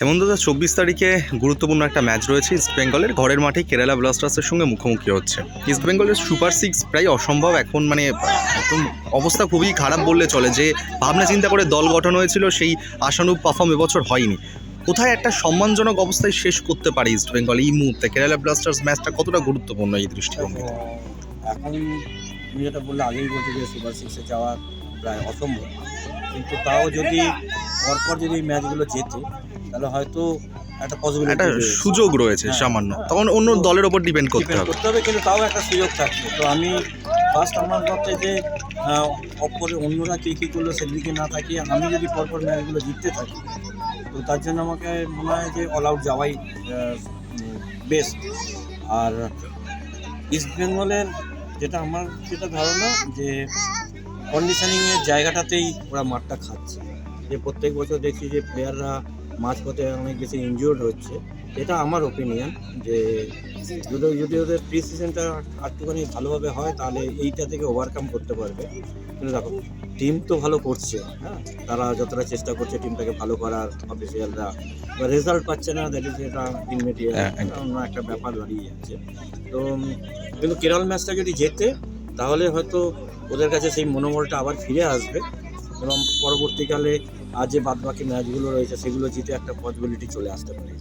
হেমন্ত দাদা চব্বিশ তারিখে গুরুত্বপূর্ণ একটা ম্যাচ রয়েছে ইস্ট বেঙ্গলের ঘরের মাঠে কেরালা ব্লাস্টার্সের সঙ্গে মুখোমুখি হচ্ছে। ইস্ট বেঙ্গলের সুপার সিক্স প্রায় অসম্ভব এখন মানে একদম অবস্থা খুবই খারাপ বললে চলে যে ভাবনা চিন্তা করে দল গঠন হয়েছিল, সেই আশানুরূপ পারফর্ম এবছর হয়নি। কোথায় একটা সম্মানজনক অবস্থায় শেষ করতে পারে ইস্ট বেঙ্গল এই মুহূর্তে? কেরালা ব্লাস্টার্স ম্যাচটা কতটা গুরুত্বপূর্ণ এই দৃষ্টিভঙ্গিতে? এখন তুমি যেটা বললে, আগেই বলছো যে সুপার সিক্সে যাওয়া প্রায় অসম্ভব। কিন্তু তাও যদি পরপর যদি এই ম্যাচগুলো জেতে তাহলে হয়তো একটা পসিবিলিটি একটা সুযোগ রয়েছে হ্যাঁ। সামান্য। তখন অন্য দলের ওপর ডিপেন্ড করতে হবে। করতে হবে কিন্তু তাও একটা সুযোগ থাকছে। তো আমি ফার্স্ট আমার মতে যে অপরে অন্যরা কে কী করল সেদিকে না তাকিয়ে আমি যদি পরপর ম্যাচগুলো জিততে থাকি তো তার জন্য আমাকে মনে হয় যে অল আউট যাওয়াই বেস্ট আর ইস্ট বেঙ্গলের যেটা আমার যেটা ধারণা যে কন্ডিশনিংয়ের জায়গাটাতেই ওরা মাঠটা খাচ্ছে। যে প্রত্যেক বছর দেখছি যে প্লেয়াররা মাঝপথে অনেক বেশি ইনজিওর্ড হচ্ছে। এটা আমার ওপিনিয়ন যে যদি যদি ওদের প্রি সিজনটা একটুখানি ভালোভাবে হয় তাহলে এইটা থেকে ওভারকাম করতে পারবে। কিন্তু দেখো টিম তো ভালো করছে হ্যাঁ? তারা যতটা চেষ্টা করছে টিমটাকে ভালো করার অফিসিয়ালরা বা রেজাল্ট পাচ্ছে না দ্যাট ইজ এটা ইনমেটিয়ার হ্যাঁ। অন্য একটা ব্যাপার দাঁড়িয়ে যাচ্ছে। তো কিন্তু কেরল ম্যাচটা যদি জেতে তাহলে হয়তো ওদের কাছে সেই মনোবলটা আবার ফিরে আসবে। এবং পরবর্তীকালে আর যে বাদবাকি ম্যাচগুলো রয়েছে সেগুলো জিতে একটা পসিবিলিটি চলে আসতে পারে।